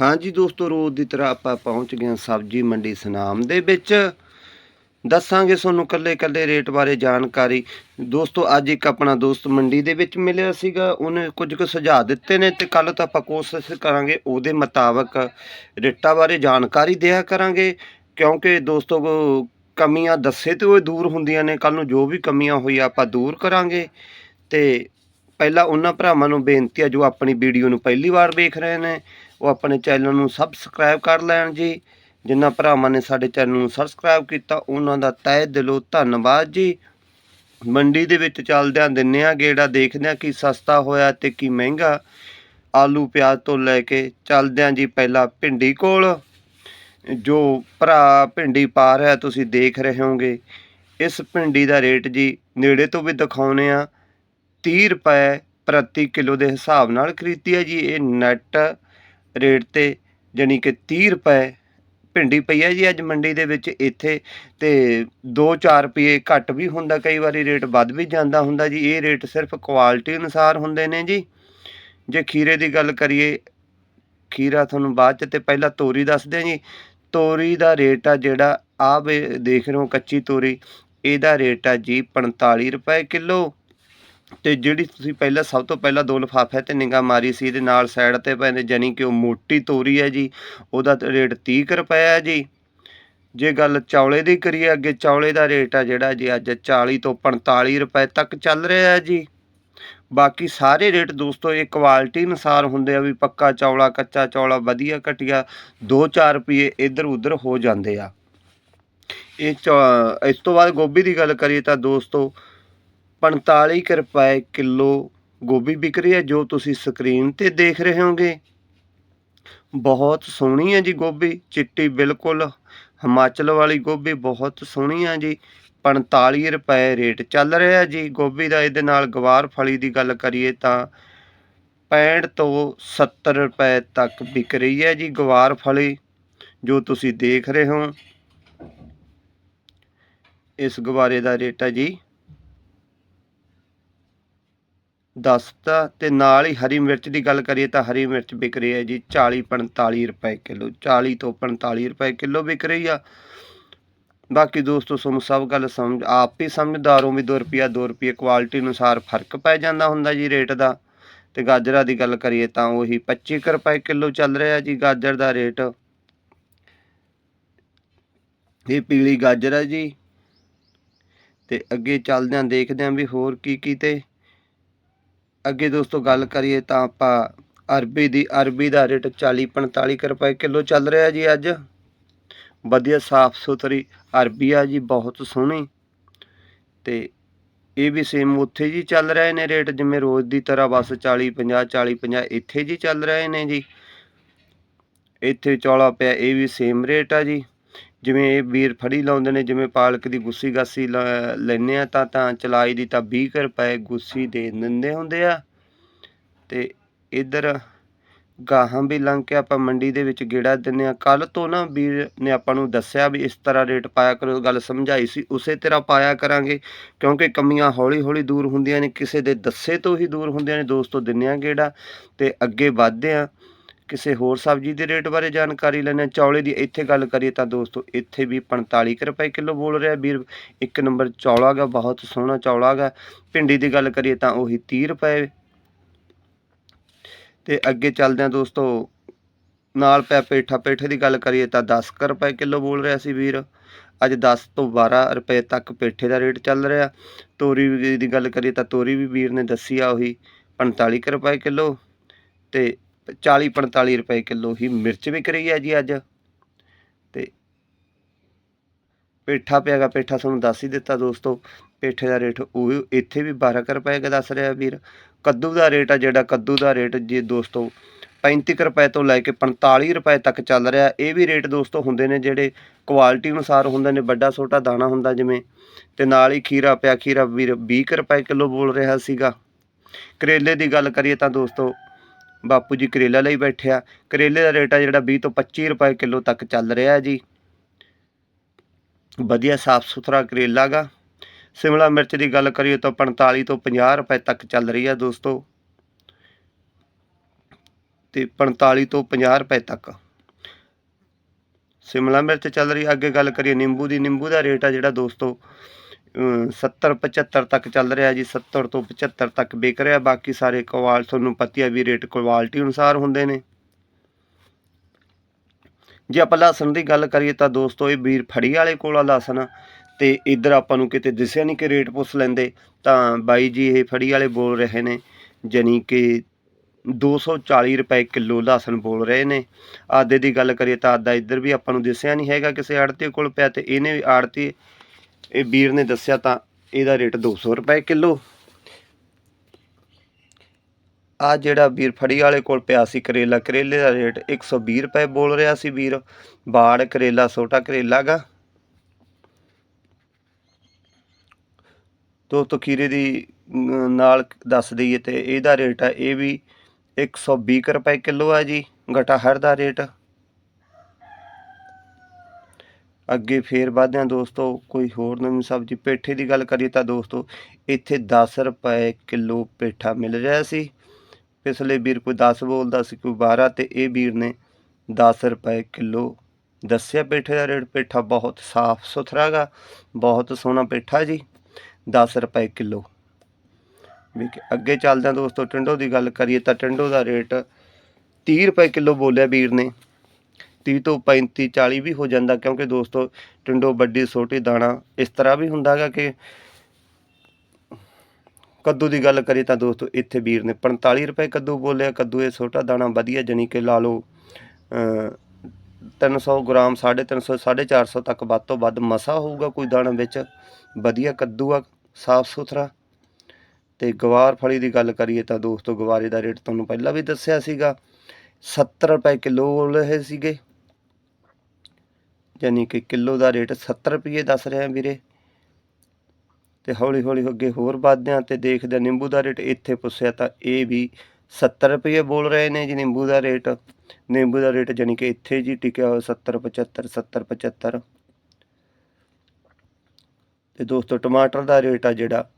ਹਾਂਜੀ ਦੋਸਤੋ, ਰੋਜ਼ ਦੀ ਤਰ੍ਹਾਂ ਆਪਾਂ ਪਹੁੰਚ ਗਏ ਹਾਂ ਸਬਜ਼ੀ ਮੰਡੀ ਸਨਾਮ ਦੇ ਵਿੱਚ। ਦੱਸਾਂਗੇ ਤੁਹਾਨੂੰ ਕੱਲੇ ਕੱਲੇ ਰੇਟ ਬਾਰੇ ਜਾਣਕਾਰੀ। ਦੋਸਤੋ, ਅੱਜ ਇੱਕ ਆਪਣਾ ਦੋਸਤ ਮੰਡੀ ਦੇ ਵਿੱਚ ਮਿਲਿਆ ਸੀਗਾ। ਉਹਨੇ ਕੁਝ ਕੁ ਸੁਝਾਅ ਦਿੱਤੇ ਨੇ ਤੇ ਕੱਲ ਤਾਂ ਆਪਾਂ ਕੋਸ਼ਿਸ਼ ਕਰਾਂਗੇ ਉਹਦੇ ਮੁਤਾਬਕ ਰੇਟਾਂ ਬਾਰੇ ਜਾਣਕਾਰੀ ਦਿਆ ਕਰਾਂਗੇ। ਕਿਉਂਕਿ ਦੋਸਤੋ, ਕਮੀਆਂ ਦੱਸੇ ਤੇ ਉਹ ਦੂਰ ਹੁੰਦੀਆਂ ਨੇ। ਕੱਲ ਨੂੰ ਜੋ ਵੀ ਕਮੀਆਂ ਹੋਈ ਆਪਾਂ ਦੂਰ ਕਰਾਂਗੇ। ਤੇ ਪਹਿਲਾਂ ਉਹਨਾਂ ਭਰਾਵਾਂ ਨੂੰ ਬੇਨਤੀ ਆ, ਜੋ ਆਪਣੀ ਵੀਡੀਓ ਨੂੰ ਪਹਿਲੀ ਵਾਰ ਵੇਖ ਰਹੇ ਨੇ ਉਹ ਆਪਣੇ ਚੈਨਲ ਨੂੰ ਸਬਸਕ੍ਰਾਈਬ ਕਰ ਲੈਣ ਜੀ। ਜਿਨ੍ਹਾਂ ਭਰਾਵਾਂ ਨੇ ਸਾਡੇ ਚੈਨਲ ਨੂੰ ਸਬਸਕ੍ਰਾਈਬ ਕੀਤਾ, ਉਹਨਾਂ ਦਾ ਤਹਿ ਦਿਲੋਂ ਧੰਨਵਾਦ ਜੀ। ਮੰਡੀ ਦੇ ਵਿੱਚ ਚੱਲਦਿਆਂ ਦਿੰਨੇ ਆ ਗੇੜਾ, ਦੇਖਦੇ ਆ ਕੀ ਸਸਤਾ ਹੋਇਆ ਤੇ ਕੀ ਮਹਿੰਗਾ। ਆਲੂ ਪਿਆਜ਼ ਤੋਂ ਲੈ ਕੇ ਚੱਲਦਿਆਂ ਜੀ ਪਹਿਲਾਂ ਭਿੰਡੀ ਕੋਲ। ਜੋ ਭਰਾ ਭਿੰਡੀ ਪਾ ਰਿਹਾ, ਤੁਸੀਂ ਦੇਖ ਰਹੇ ਹੋਗੇ ਇਸ ਭਿੰਡੀ ਦਾ ਰੇਟ ਜੀ ਨੇੜੇ ਤੋਂ ਵੀ ਦਿਖਾਉਨੇ ਆ। 30 ਰੁਪਏ ਪ੍ਰਤੀ ਕਿਲੋ ਦੇ ਹਿਸਾਬ ਨਾਲ ਖਰੀਦੀ ਹੈ ਜੀ। ਇਹ ਨੈਟ ਰੇਟ ਤੇ ਜਾਣੀ ਕਿ 30 ਰੁਪਏ ਭਿੰਡੀ ਪਈ ਹੈ ਜੀ ਅੱਜ ਮੰਡੀ ਦੇ ਵਿੱਚ ਇੱਥੇ ਤੇ 2-4 ਰੁਪਏ ਘੱਟ ਵੀ ਹੁੰਦਾ, ਕਈ ਵਾਰੀ ਰੇਟ ਵੱਧ ਵੀ ਜਾਂਦਾ ਹੁੰਦਾ ਜੀ। ਇਹ ਰੇਟ ਸਿਰਫ ਕੁਆਲਿਟੀ ਅਨੁਸਾਰ ਹੁੰਦੇ ਨੇ ਜੀ। ਜੇ ਖੀਰੇ ਦੀ ਗੱਲ ਕਰੀਏ, ਖੀਰਾ ਤੁਹਾਨੂੰ ਬਾਅਦ ਚ ਤੇ ਪਹਿਲਾਂ ਤੋਰੀ ਦੱਸਦੇ ਜੀ। ਤੋਰੀ ਦਾ ਰੇਟ ਆ ਜਿਹੜਾ ਆ ਦੇਖ ਰਹੇ ਹੋ ਕੱਚੀ ਤੋਰੀ, ਇਹਦਾ ਰੇਟ ਆ ਜੀ 45 ਰੁਪਏ ਕਿਲੋ। ਤੇ ਜਿਹੜੀ ਤੁਸੀਂ ਪਹਿਲਾਂ ਸਭ ਤੋਂ ਪਹਿਲਾਂ ਦੋ ਲਿਫਾਫੇ ਤੇ ਨਿਗਾਹ ਮਾਰੀ ਸੀ, ਇਹਦੇ ਨਾਲ ਸਾਈਡ ਤੇ ਪੈਂਦੇ ਜਾਨੀ ਕਿ ਉਹ ਮੋਟੀ ਤੋਰੀ ਹੈ ਜੀ, ਉਹਦਾ ਰੇਟ 30 ਕੁ ਰੁਪਏ ਹੈ ਜੀ। ਜੇ ਗੱਲ ਚੌਲੇ ਦੀ ਕਰੀਏ, ਅੱਗੇ ਚੌਲੇ ਦਾ ਰੇਟ ਆ ਜਿਹੜਾ ਜੀ, ਅੱਜ 40 ਤੋਂ 45 ਰੁਪਏ ਤੱਕ ਚੱਲ ਰਿਹਾ ਹੈ ਜੀ। ਬਾਕੀ ਸਾਰੇ ਰੇਟ ਦੋਸਤੋ, ਇਹ ਕੁਆਲਿਟੀ ਅਨੁਸਾਰ ਹੁੰਦੇ ਆ ਵੀ ਪੱਕਾ ਚੌਲਾ, ਕੱਚਾ ਚੌਲਾ ਵਧੀਆ ਘਟੀਆ 2-4 ਰੁਪਏ ਇੱਧਰ ਉੱਧਰ ਹੋ ਜਾਂਦੇ ਆ। ਇਹ ਚੌ- ਇਸ ਤੋਂ ਬਾਅਦ ਗੋਭੀ ਦੀ ਗੱਲ ਕਰੀਏ ਤਾਂ ਦੋਸਤੋ 45 ਕੁ ਰੁਪਏ ਕਿਲੋ ਗੋਭੀ ਵਿਕ ਰਹੀ ਹੈ, ਜੋ ਤੁਸੀਂ ਸਕਰੀਨ ਤੇ ਦੇਖ ਰਹੇ ਹੋਗੇ। ਬਹੁਤ ਸੋਹਣੀ ਹੈ ਜੀ ਗੋਭੀ, ਚਿੱਟੀ ਬਿਲਕੁਲ। ਹਿਮਾਚਲ ਵਾਲੀ ਗੋਭੀ ਬਹੁਤ ਸੋਹਣੀ ਹੈ ਜੀ। 45 ਰੁਪਏ ਰੇਟ ਚੱਲ ਰਿਹਾ ਜੀ। ਗੋਭੀ ਦਾ ਇਹਦੇ ਨਾਲ ਗਵਾਰ ਫਲੀ ਦੀ ਗੱਲ ਕਰੀਏ ਤਾਂ 65 ਤੋਂ 70 ਰੁਪਏ ਤੱਕ ਵਿਕ ਰਹੀ ਹੈ ਜੀ ਗਵਾਰ ਫਲੀ, ਜੋ ਤੁਸੀਂ ਦੇਖ ਰਹੇ ਹੋ। ਇਸ ਗਵਾਰੇ ਦਾ ਰੇਟ ਹੈ ਜੀ ਦੱਸਤਾ ਤੇ ਨਾਲ ਹੀ ਹਰੀ ਮਿਰਚ ਦੀ ਗੱਲ ਕਰੀਏ ਤਾਂ ਹਰੀ ਮਿਰਚ ਵਿਕ ਰਹੀ ਹੈ ਜੀ 40 45 ਰੁਪਏ ਕਿਲੋ 40 ਤੋਂ 45 ਰੁਪਏ ਕਿਲੋ ਵਿਕ ਰਹੀ ਆ। ਬਾਕੀ ਦੋਸਤੋ ਤੁਹਾਨੂੰ ਸਭ ਗੱਲ ਸਮਝ, ਆਪ ਹੀ ਸਮਝਦਾਰ ਹੋ ਵੀ 2 ਰੁਪਿਆ 2 ਰੁਪਏ ਕੁਆਲਿਟੀ ਅਨੁਸਾਰ ਫ਼ਰਕ ਪੈ ਜਾਂਦਾ ਹੁੰਦਾ ਜੀ ਰੇਟ ਦਾ। ਤੇ ਗਾਜਰਾਂ ਦੀ ਗੱਲ ਕਰੀਏ ਤਾਂ ਉਹੀ 25 ਕੁ ਰੁਪਏ ਕਿਲੋ ਚੱਲ ਰਿਹਾ ਜੀ ਗਾਜਰ ਦਾ ਰੇਟ ਇਹ ਪੀਲੀ ਗਾਜਰ ਹੈ ਜੀ। ਤੇ ਅੱਗੇ ਚੱਲਦਿਆਂ ਦੇਖਦੇ ਆਂ ਵੀ ਹੋਰ ਕੀ ਕੀ ਤੇ ਅੱਗੇ ਦੋਸਤੋ ਗੱਲ ਕਰੀਏ ਤਾਂ ਆਪਾਂ ਅਰਬੀ ਦੀ, ਅਰਬੀ ਦਾ ਰੇਟ 40 45 ਕੁ ਰੁਪਏ ਕਿਲੋ ਚੱਲ ਰਿਹਾ ਜੀ ਅੱਜ। ਵਧੀਆ ਸਾਫ਼ ਸੁਥਰੀ ਅਰਬੀ ਆ ਜੀ, ਬਹੁਤ ਸੋਹਣੀ। ਤੇ ਇਹ ਵੀ ਸੇਮ ਉੱਥੇ ਜੀ ਚੱਲ ਰਹੇ ਨੇ ਰੇਟ ਜਿਵੇਂ ਰੋਜ਼ ਦੀ ਤਰ੍ਹਾਂ ਬਸ 40 50 40 50 ਇੱਥੇ ਜੀ ਚੱਲ ਰਹੇ ਨੇ ਜੀ। ਇੱਥੇ ਚੌਲਾ ਪਿਆ, ਇਹ ਵੀ ਸੇਮ ਰੇਟ ਆ ਜੀ। ਜਿਵੇਂ ਇਹ ਵੀਰ ਫੜੀ ਲਾਉਂਦੇ ਨੇ, ਜਿਵੇਂ ਪਾਲਕ ਦੀ ਗੁੱਸੀ ਗਾਸੀ ਲ- ਲੈਂਦੇ ਆ, ਤਾਂ ਤਾਂ ਚਲਾਈ ਦੀ ਤਾਂ 20 ਕੁ ਰੁਪਏ ਗੁੱਸੀ ਦੇ ਦਿੰਦੇ ਹੁੰਦੇ ਆ। ਤੇ ਇਧਰ ਗਾਹਾਂ ਵੀ ਲੰਘ ਕੇ ਆਪਾਂ ਮੰਡੀ ਦੇ ਵਿੱਚ ਗੇੜਾ ਦਿੰਨੇ ਆ। ਕੱਲ ਤੋਂ ਨਾ ਵੀਰ ਨੇ ਆਪਾਂ ਨੂੰ ਦੱਸਿਆ ਵੀ ਇਸ ਤਰ੍ਹਾਂ ਰੇਟ ਪਾਇਆ ਕਰੋ ਗੱਲ ਸਮਝਾਈ ਸੀ। ਉਸੇ ਤਰ੍ਹਾਂ ਪਾਇਆ ਕਰਾਂਗੇ, ਕਿਉਂਕਿ ਕਮੀਆਂ ਹੌਲੀ ਹੌਲੀ ਦੂਰ ਹੁੰਦੀਆਂ ਨੇ, ਕਿਸੇ ਦੇ ਦੱਸੇ ਤੋਂ ਹੀ ਦੂਰ ਹੁੰਦੀਆਂ ਨੇ, ਦੋਸਤੋ ਦਿੰਨੇ ਆ ਗੇੜਾ ਤੇ ਅੱਗੇ ਵਧਦੇ ਆ। ਕਿਸੇ ਹੋਰ ਸਬਜ਼ੀ ਦੇ ਰੇਟ ਬਾਰੇ ਜਾਣਕਾਰੀ ਲੈਣੇ ਚੌਲੇ ਦੀ ਇੱਥੇ ਗੱਲ ਕਰੀਏ ਤਾਂ ਦੋਸਤੋ, ਇੱਥੇ ਵੀ 45 ਕੁ ਰੁਪਏ ਕਿਲੋ ਬੋਲ ਰਿਹਾ ਵੀਰ, ਇੱਕ ਨੰਬਰ ਚੌਲਾ ਗਾ, ਬਹੁਤ ਸੋਹਣਾ ਚੌਲਾ ਗਾ। ਭਿੰਡੀ ਦੀ ਗੱਲ ਕਰੀਏ ਤਾਂ ਉਹੀ 30 ਰੁਪਏ। ਤੇ ਅੱਗੇ ਚੱਲਦੇ ਆ ਦੋਸਤੋ, ਨਾਲ ਪਿਆ ਪੇਠਾ, ਪੇਠੇ ਦੀ ਗੱਲ ਕਰੀਏ ਤਾਂ 10 ਕੁ ਰੁਪਏ ਕਿਲੋ ਬੋਲ ਰਿਹਾ ਸੀ ਵੀਰ। ਅੱਜ 10 ਤੋਂ 12 ਰੁਪਏ ਤੱਕ ਪੇਠੇ ਦਾ ਰੇਟ ਚੱਲ ਰਿਹਾ। ਤੋਰੀ ਵੀ ਦੀ ਗੱਲ ਕਰੀਏ ਤਾਂ ਤੋਰੀ ਵੀ ਵੀਰ ਨੇ ਦੱਸੀ ਆ ਉਹੀ 45 ਕੁ ਰੁਪਏ ਕਿਲੋ। ਤੇ 40 45 ਰੁਪਏ ਕਿਲੋ ਹੀ ਮਿਰਚ ਵਿਕ ਰਹੀ ਹੈ ਜੀ ਅੱਜ। ਤੇ ਪੇਠਾ ਪਿਆਗਾ ਪੇਠਾ ਤੁਹਾਨੂੰ ਦੱਸ ਹੀ ਦਿੱਤਾ ਦੋਸਤੋ। ਪੇਠੇ ਦਾ ਰੇਟ ਉਹ ਇੱਥੇ ਵੀ 12 ਕੁ ਰੁਪਏ ਦਾ ਦੱਸ ਰਿਹਾ ਵੀਰ। ਕੱਦੂ ਦਾ ਰੇਟ ਆ ਜਿਹੜਾ, ਕੱਦੂ ਦਾ ਰੇਟ ਜੀ ਦੋਸਤੋ 35 ਕੁ ਰੁਪਏ ਤੋਂ ਲੈ ਕੇ 45 ਰੁਪਏ ਤੱਕ ਚੱਲ ਰਿਹਾ। ਇਹ ਵੀ ਰੇਟ ਦੋਸਤੋ ਹੁੰਦੇ ਨੇ ਜਿਹੜੇ ਕੁਆਲਿਟੀ ਅਨੁਸਾਰ ਹੁੰਦੇ ਨੇ, ਵੱਡਾ ਛੋਟਾ ਦਾਣਾ ਹੁੰਦਾ ਜਿਵੇਂ। ਤੇ ਨਾਲ ਹੀ ਖੀਰਾ ਪਿਆ, ਖੀਰਾ ਵੀਰ 20 ਕੁ ਰੁਪਏ ਕਿਲੋ ਬੋਲ ਰਿਹਾ ਸੀਗਾ। ਕਰੇਲੇ ਦੀ ਗੱਲ ਕਰੀਏ ਤਾਂ ਦੋਸਤੋ ਬਾਪੂ ਜੀ ਕਰੇਲਾ ਲਈ ਬੈਠਿਆ ਕਰੇਲੇ ਦਾ ਰੇਟ ਆ ਜਿਹੜਾ 20 ਤੋਂ 25 ਰੁਪਏ ਕਿਲੋ ਤੱਕ ਚੱਲ ਰਿਹਾ ਜੀ। ਵਧੀਆ ਸਾਫ਼ ਸੁਥਰਾ ਕਰੇਲਾ ਗਾ। ਸਿਮਲਾ ਮਿਰਚ ਦੀ ਗੱਲ ਕਰੀਏ ਤਾਂ 45 ਤੋਂ 50 ਰੁਪਏ ਤੱਕ ਚੱਲ ਰਹੀ ਹੈ ਦੋਸਤੋ। ਤੇ 45 ਤੋਂ 50 ਰੁਪਏ ਤੱਕ। ਸ਼ਿਮਲਾ ਮਿਰਚ ਚੱਲ ਰਹੀ ਅੱਗੇ ਗੱਲ ਕਰੀਏ ਨਿੰਬੂ ਦੀ। ਨਿੰਬੂ ਦਾ ਰੇਟ ਆ ਜਿਹੜਾ ਦੋਸਤੋ 70 75 ਤੱਕ ਚੱਲ ਰਿਹਾ ਜੀ 70 ਤੋਂ 75 ਤੱਕ ਵਿਕ ਰਿਹਾ। ਬਾਕੀ ਸਾਰੇ ਕੁਆਲ ਤੁਹਾਨੂੰ ਪਤੀ ਆ ਵੀ ਰੇਟ ਕੁਆਲਿਟੀ ਅਨੁਸਾਰ ਹੁੰਦੇ ਨੇ। ਜੇ ਆਪਾਂ ਲਸਣ ਦੀ ਗੱਲ ਕਰੀਏ ਤਾਂ ਦੋਸਤੋ, ਇਹ ਵੀਰ ਫੜੀ ਵਾਲੇ ਕੋਲ ਆ ਲਸਣ ਤੇ ਇੱਧਰ ਆਪਾਂ ਨੂੰ ਕਿਤੇ ਦਿਸਿਆ ਨਹੀਂ ਕਿ ਰੇਟ ਪੁੱਛ ਲੈਂਦੇ। ਤਾਂ ਬਾਈ ਜੀ ਇਹ ਫੜੀ ਵਾਲੇ ਬੋਲ ਰਹੇ ਨੇ, ਜਾਣੀ ਕਿ 240 ਰੁਪਏ ਕਿਲੋ ਲਸਣ ਬੋਲ ਰਹੇ ਨੇ। ਆਦੇ ਦੀ ਗੱਲ ਕਰੀਏ ਤਾਂ ਆਦਾ ਇੱਧਰ ਵੀ ਆਪਾਂ ਨੂੰ ਦਿਸਿਆ ਨਹੀਂ ਹੈਗਾ ਕਿਸੇ ਆੜਤੀ ਕੋਲ ਪਿਆ ਤੇ ਇਹਨੇ ਵੀ ਆੜਤੀ ਇਹ ਵੀਰ ਨੇ ਦੱਸਿਆ ਤਾਂ ਇਹਦਾ ਰੇਟ 200 ਰੁਪਏ ਕਿਲੋ। ਆ ਜਿਹੜਾ ਵੀਰ ਫੜੀ ਵਾਲੇ ਕੋਲ ਪਿਆ ਸੀ ਕਰੇਲਾ, ਕਰੇਲੇ ਦਾ ਰੇਟ 120 ਰੁਪਏ ਬੋਲ ਰਿਹਾ ਸੀ ਵੀਰ। ਬਾੜ ਕਰੇਲਾ, ਛੋਟਾ ਕਰੇਲਾ ਗਾ। ਦੋਸਤੋ ਖੀਰੇ ਦੀ ਨਾਲ ਦੱਸ ਦਈਏ ਤੇ ਇਹਦਾ ਰੇਟ ਹੈ ਇਹ ਵੀ 120 ਕੁ ਰੁਪਏ ਕਿਲੋ ਆ ਜੀ, ਗਟਾਹਰ ਦਾ ਰੇਟ। ਅੱਗੇ ਫੇਰ ਵਧਦੇ ਹਾਂ ਦੋਸਤੋ, ਕੋਈ ਹੋਰ ਨਵੀਂ ਸਬਜ਼ੀ ਪੇਠੇ ਦੀ ਗੱਲ ਕਰੀਏ ਤਾਂ ਦੋਸਤੋ, ਇੱਥੇ 10 ਰੁਪਏ ਕਿਲੋ ਪੇਠਾ ਮਿਲ ਰਿਹਾ ਸੀ। ਪਿਛਲੇ ਵੀਰ ਕੋਈ 10 ਬੋਲਦਾ ਸੀ, ਕੋਈ 12 ਤੇ ਇਹ ਵੀਰ ਨੇ 10 ਰੁਪਏ ਕਿਲੋ ਦੱਸਿਆ ਪੇਠੇ ਦਾ ਰੇਟ। ਪੇਠਾ ਬਹੁਤ ਸਾਫ਼ ਸੁਥਰਾ ਗਾ, ਬਹੁਤ ਸੋਹਣਾ ਪੇਠਾ ਜੀ 10 ਰੁਪਏ ਕਿਲੋ। ਵੀ ਅੱਗੇ ਚੱਲਦੇ ਹਾਂ ਦੋਸਤੋ, ਟਿੰਡੋ ਦੀ ਗੱਲ ਕਰੀਏ ਤਾਂ ਟਿੰਡੋ ਦਾ ਰੇਟ 30 ਰੁਪਏ ਕਿਲੋ ਬੋਲਿਆ ਵੀਰ ਨੇ। 30 ਤੋਂ 35 40 ਵੀ ਹੋ ਜਾਂਦਾ ਕਿਉਂਕਿ ਦੋਸਤੋ ਟਿੰਡੋ ਵੱਡੀ ਛੋਟੀ ਦਾਣਾ ਇਸ ਤਰ੍ਹਾਂ ਵੀ ਹੁੰਦਾਗਾ ਕਿ ਕੱਦੂ ਦੀ ਗੱਲ ਕਰੀਏ ਤਾਂ ਦੋਸਤੋ ਇੱਥੇ ਵੀਰ ਨੇ 45 ਰੁਪਏ ਕੱਦੂ ਬੋਲਿਆ ਕੱਦੂ ਇਹ ਛੋਟਾ ਦਾਣਾ ਵਧੀਆ ਜਣੀ ਕਿ ਲਾ ਲਓ ਅ, 300 ਗ੍ਰਾਮ 350 450 ਤੱਕ ਵੱਧ ਤੋਂ ਵੱਧ ਮਸਾ ਹੋਊਗਾ ਕੋਈ ਦਾਣਾ ਵਿੱਚ ਵਧੀਆ ਕੱਦੂ ਆ ਸਾਫ਼ ਸੁਥਰਾ। ਤੇ ਗਵਾਰ ਫਲੀ ਦੀ ਗੱਲ ਕਰੀਏ ਤਾਂ ਦੋਸਤੋ ਗਵਾਰੇ ਦਾ ਰੇਟ ਤੁਹਾਨੂੰ ਪਹਿਲਾਂ ਵੀ ਦੱਸਿਆ ਸੀਗਾ 70 ਰੁਪਏ ਕਿਲੋ ਰਹੇ ਸੀਗੇ। ਯਾਨੀ ਕਿ ਕਿਲੋ ਦਾ ਰੇਟ 70 ਰੁਪਏ ਦੱਸ ਰਿਹਾ ਵੀਰੇ। ਤੇ ਹੌਲੀ ਹੌਲੀ ਅੱਗੇ ਹੋਰ ਵੱਧਦੇ ਹਾਂ ਤੇ ਦੇਖਦੇ ਨਿੰਬੂ ਦਾ ਰੇਟ ਇੱਥੇ ਪੁੱਛਿਆ ਤਾਂ ਇਹ ਵੀ 70 ਰੁਪਏ ਬੋਲ ਰਹੇ ਨੇ ਜੀ ਨਿੰਬੂ ਦਾ ਰੇਟ। ਨਿੰਬੂ ਦਾ ਰੇਟ ਯਾਨੀ ਕਿ ਇੱਥੇ ਜੀ ਟਿਕਿਆ ਹੋਇਆ 70 75 70 75 ਤੇ ਦੋਸਤੋ ਟਮਾਟਰ ਦਾ ਰੇਟ ਆ ਜਿਹੜਾ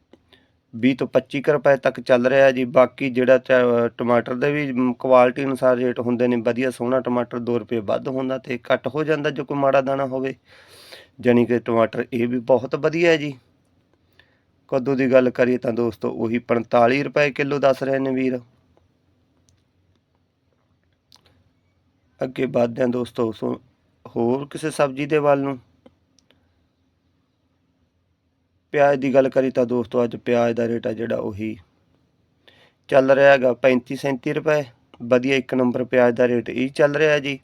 20 ਤੋਂ 25 ਕੁ ਰੁਪਏ ਤੱਕ ਚੱਲ ਰਿਹਾ ਜੀ। ਬਾਕੀ ਜਿਹੜਾ ਚ- ਟਮਾਟਰ ਦੇ ਵੀ ਕੁਆਲਿਟੀ ਅਨੁਸਾਰ ਰੇਟ ਹੁੰਦੇ ਨੇ, ਵਧੀਆ ਸੋਹਣਾ ਟਮਾਟਰ 2 ਰੁਪਏ ਵੱਧ ਹੁੰਦਾ ਤੇ ਘੱਟ ਹੋ ਜਾਂਦਾ ਜੋ ਕੋਈ ਮਾੜਾ ਦਾਣਾ ਹੋਵੇ। ਜਾਣੀ ਕਿ ਟਮਾਟਰ ਇਹ ਵੀ ਬਹੁਤ ਵਧੀਆ ਹੈ ਜੀ। ਕੱਦੂ ਦੀ ਗੱਲ ਕਰੀਏ ਤਾਂ ਦੋਸਤੋ ਉਹੀ 45 ਰੁਪਏ ਕਿਲੋ ਦੱਸ ਰਹੇ ਨੇ ਵੀਰ। ਅੱਗੇ ਵੱਧਦੇ ਹਾਂ ਦੋਸਤੋ, ਸੋ ਹੋਰ ਕਿਸੇ ਸਬਜ਼ੀ ਦੇ ਵੱਲ ਨੂੰ। ਪਿਆਜ਼ ਦੀ ਗੱਲ ਕਰੀ ਤਾਂ ਦੋਸਤੋ ਅੱਜ ਪਿਆਜ਼ ਦਾ ਰੇਟ ਆ ਜਿਹੜਾ ਉਹੀ ਚੱਲ ਰਿਹਾ ਹੈਗਾ 35 37 ਰੁਪਏ। ਵਧੀਆ ਇੱਕ ਨੰਬਰ ਪਿਆਜ਼ ਦਾ ਰੇਟ ਇਹ ਚੱਲ ਰਿਹਾ ਜੀ।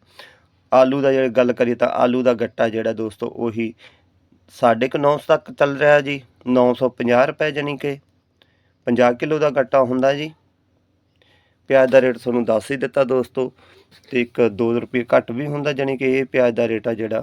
ਆਲੂ ਦਾ ਜੇ ਗੱਲ ਕਰੀਏ ਤਾਂ ਆਲੂ ਦਾ ਗੱਟਾ ਜਿਹੜਾ ਦੋਸਤੋ ਉਹੀ ਸਾਢੇ ਕੁ 900 ਤੱਕ ਚੱਲ ਰਿਹਾ ਜੀ 950 ਰੁਪਏ ਜਾਨੀ ਕਿ 50 ਕਿਲੋ ਦਾ ਗੱਟਾ ਹੁੰਦਾ ਜੀ। ਪਿਆਜ਼ ਦਾ ਰੇਟ ਤੁਹਾਨੂੰ ਦੱਸ ਹੀ ਦਿੱਤਾ ਦੋਸਤੋ ਤੇ ਇੱਕ 2 ਰੁਪਏ ਘੱਟ ਵੀ ਹੁੰਦਾ ਜਾਨੀ ਕਿ ਇਹ ਪਿਆਜ਼ ਦਾ ਰੇਟ ਆ ਜਿਹੜਾ